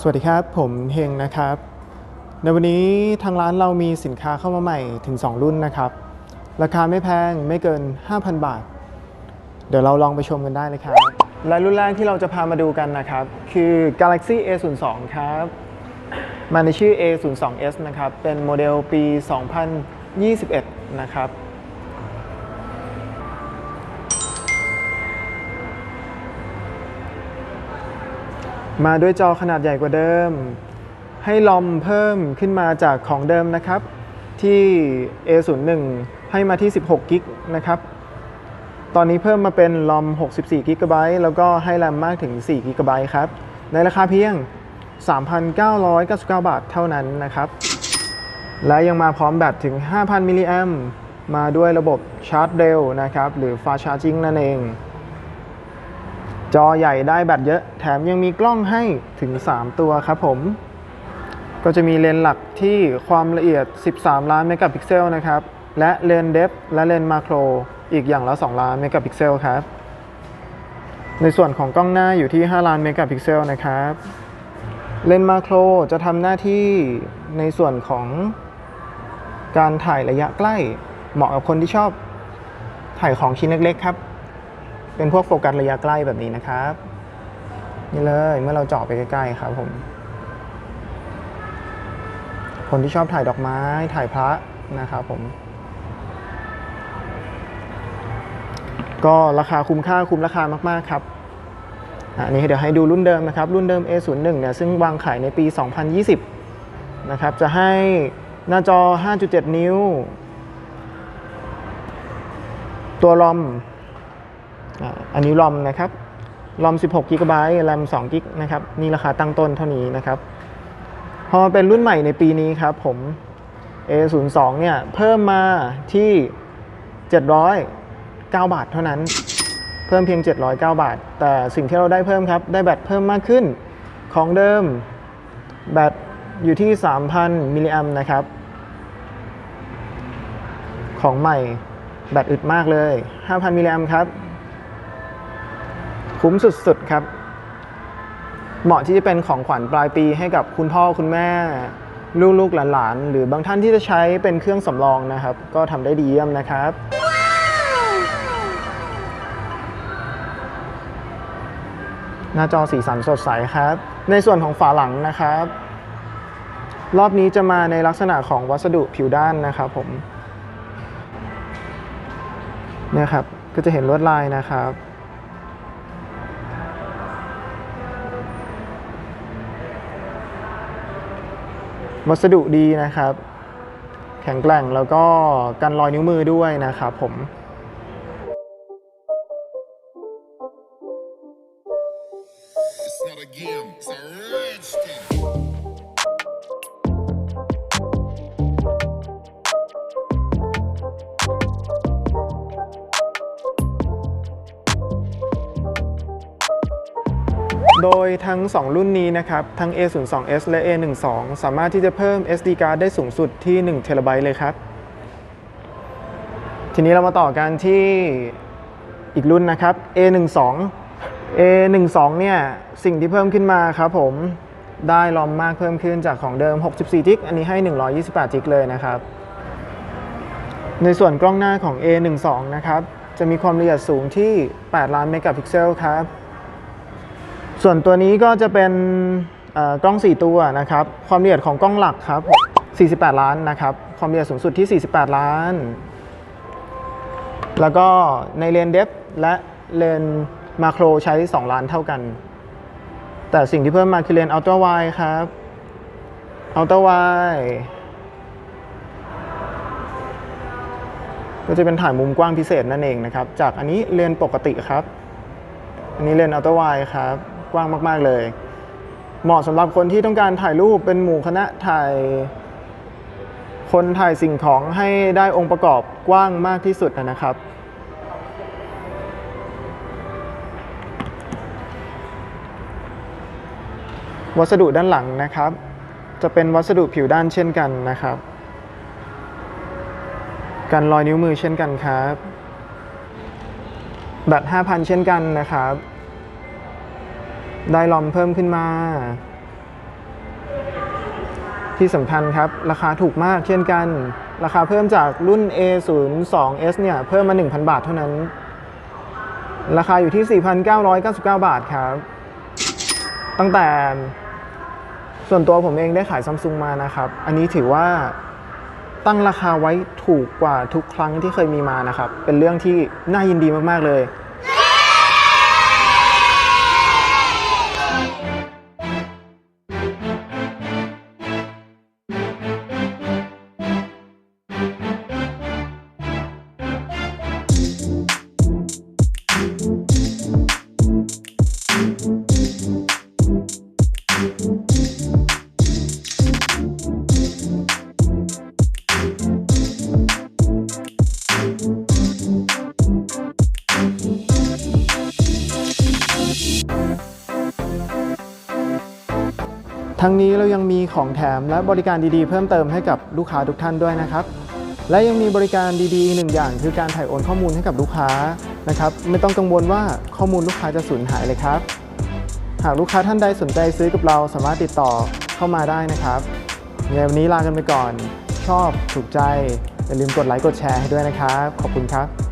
สวัสดีครับ ผมเฮงนะครับ ในวันนี้ทางร้านเรามีสินค้าเข้ามาใหม่ถึง 2 รุ่นนะครับ ราคาไม่แพงไม่เกิน 5,000 บาท เดี๋ยวเราลองไปชมกันได้เลยครับและรุ่นแรกที่เราจะพามาดูกันนะครับ คือ Galaxy A02 ครับ มาในชื่อ A02s นะครับ เป็นโมเดลปี 2021 นะครับ มาด้วยจอขนาดใหญ่กว่าเดิม ให้ลอมเพิ่มขึ้นมาจากของเดิมนะครับ ที่ A01 ให้มาที่ 16กิกนะครับ ตอนนี้เพิ่มมาเป็นลอม64กิกะไบต์แล้วก็ให้แรมมากถึง4กิกะไบต์ครับ ในราคาเพียง 3,999 บาทเท่านั้นนะครับ และยังมาพร้อมแบตถึง 5,000มิลลิแอมมาด้วยระบบชาร์จเร็วนะครับ หรือ fast charging นั่นเอง จอใหญ่ได้แบตเยอะ แถมยังมีกล้องให้ถึง 3 ตัวครับผม ก็จะมีเลนส์หลักที่ความละเอียด 13 ล้านเมกะพิกเซลนะครับ และเลนส์เดฟและเลนส์มาโครอีกอย่างละ 2 ล้านเมกะพิกเซลครับ ในส่วนของกล้องหน้าอยู่ที่ 5 ล้านเมกะพิกเซลนะครับ เลนส์มาโครจะทำหน้าที่ในส่วนของการถ่ายระยะใกล้ เหมาะกับคนที่ชอบถ่ายของชิ้นเล็กๆครับ เป็นพวกโฟกัสระยะใกล้แบบนี้นะครับ นี่เลยเมื่อเราเจาะไปใกล้ๆครับผมคนที่ชอบถ่ายดอกไม้ถ่ายพระนะครับผม ก็ราคาคุ้มค่าคุ้มราคามากๆครับอันนี้เดี๋ยวให้ดูรุ่นเดิมนะครับ รุ่นเดิม A01 เนี่ยซึ่งวางขายในปี 2020 นะครับ จะให้หน้าจอ 5.7 นิ้ว ตัวรอม อันนี้รอมนะครับรอม 16 g b แรม2 g นะครับนี่ราคาตั้งต้นเท่านี้นะครับ พอมาเป็นรุ่นใหม่ในปีนี้ครับผม A02 เนี่ยเพิ่มมาที่ 709 บาทเท่านั้น เพิ่มเพียง 709 บาท แต่สิ่งที่เราได้เพิ่มครับ ได้แบตเพิ่มมากขึ้น ของเดิมแบตอยู่ที่ 3,000 มิลลิแอมนะครับ ของใหม่แบตอึดมากเลย 5,000 มิลลิแอมครับ คุ้มสุดๆครับ เหมาะที่จะเป็นของขวัญปลายปีให้กับคุณพ่อคุณแม่ ลูกๆหลานๆ หรือบางท่านที่จะใช้เป็นเครื่องสำรองนะครับ ก็ทำได้ดีเยี่ยมนะครับหน้าจอสีสันสดใสครับ ในส่วนของฝาหลังนะครับ รอบนี้จะมาในลักษณะของวัสดุผิวด้านนะครับผมเนี่ยครับก็จะเห็นลวดลายนะครับ วัสดุดีนะครับ แข็งแกร่งแล้วก็กันรอยนิ้วมือด้วยนะครับผม โดยทั้ง 2 รุ่นนี้นะครับ ทั้ง A02s และ A12 สามารถที่จะเพิ่ม SD card ได้สูงสุดที่1 t b เลยครับ ทีนี้เรามาต่อกันที่อีกรุ่นนะครับ A12 A12 เนี่ยสิ่งที่เพิ่มขึ้นมาครับผมได้ลอมมากเพิ่มขึ้นจากของเดิม 64จิกอันนี้ให้ 128จิกเลยนะครับ ในส่วนกล้องหน้าของ A12 นะครับ จะมีความละเอียดสูงที่ 8 ล้านเมกะพิกเซลครับ ส่วนตัวนี้ก็จะเป็นกล้อง 4 ตัวนะครับ ความละเอียดของกล้องหลักครับ 48 ล้านนะครับ ความละเอียดสูงสุดที่ 48 ล้าน แล้วก็ในเลนเดฟและเลนมาโครใช้ 2 ล้านเท่ากัน แต่สิ่งที่เพิ่มมาคือเลนอัลตร้าไวครับอัลตร้าไวก็จะเป็นถ่ายมุมกว้างพิเศษนั่นเองนะครับ จากอันนี้เลนปกติครับ อันนี้เลนอัลตร้าไวครับ กว้างมาก ๆ เลย เหมาะสำหรับคนที่ต้องการถ่ายรูปเป็นหมู่คณะถ่าย คนถ่ายสิ่งของให้ได้องค์ประกอบกว้างมากที่สุดนะครับ วัสดุด้านหลังนะครับ จะเป็นวัสดุผิวด้านเช่นกันนะครับกันรอยนิ้วมือเช่นกันครับแบต5,000 เช่นกันนะครับ ได้ลอมเพิ่มขึ้นมา ที่สำคัญครับ ราคาถูกมากเช่นกัน ราคาเพิ่มจากรุ่น A02S เนี่ย เพิ่มมา 1,000 บาทเท่านั้น ราคาอยู่ที่ 4,999 บาทครับ ตั้งแต่ส่วนตัวผมเองได้ขายซัมซุงมานะครับ อันนี้ถือว่าตั้งราคาไว้ถูกกว่าทุกครั้งที่เคยมีมานะครับ เป็นเรื่องที่น่ายินดีมาก ๆ เลย ทั้งนี้เรายังมีของแถมและบริการดีๆ เพิ่มเติมให้กับลูกค้าทุกท่านด้วยนะครับ และยังมีบริการดีๆอีกหนึ่งอย่าง คือการถ่ายโอนข้อมูลให้กับลูกค้านะครับ ไม่ต้องกังวลว่าข้อมูลลูกค้าจะสูญหายเลยครับ หากลูกค้าท่านใดสนใจซื้อกับเราสามารถติดต่อเข้ามาได้นะครับงไงวันนี้ลากันไปก่อน ชอบถูกใจอย่าลืมกดไลค์กดแชร์ให้ด้วยนะครับ ขอบคุณครับ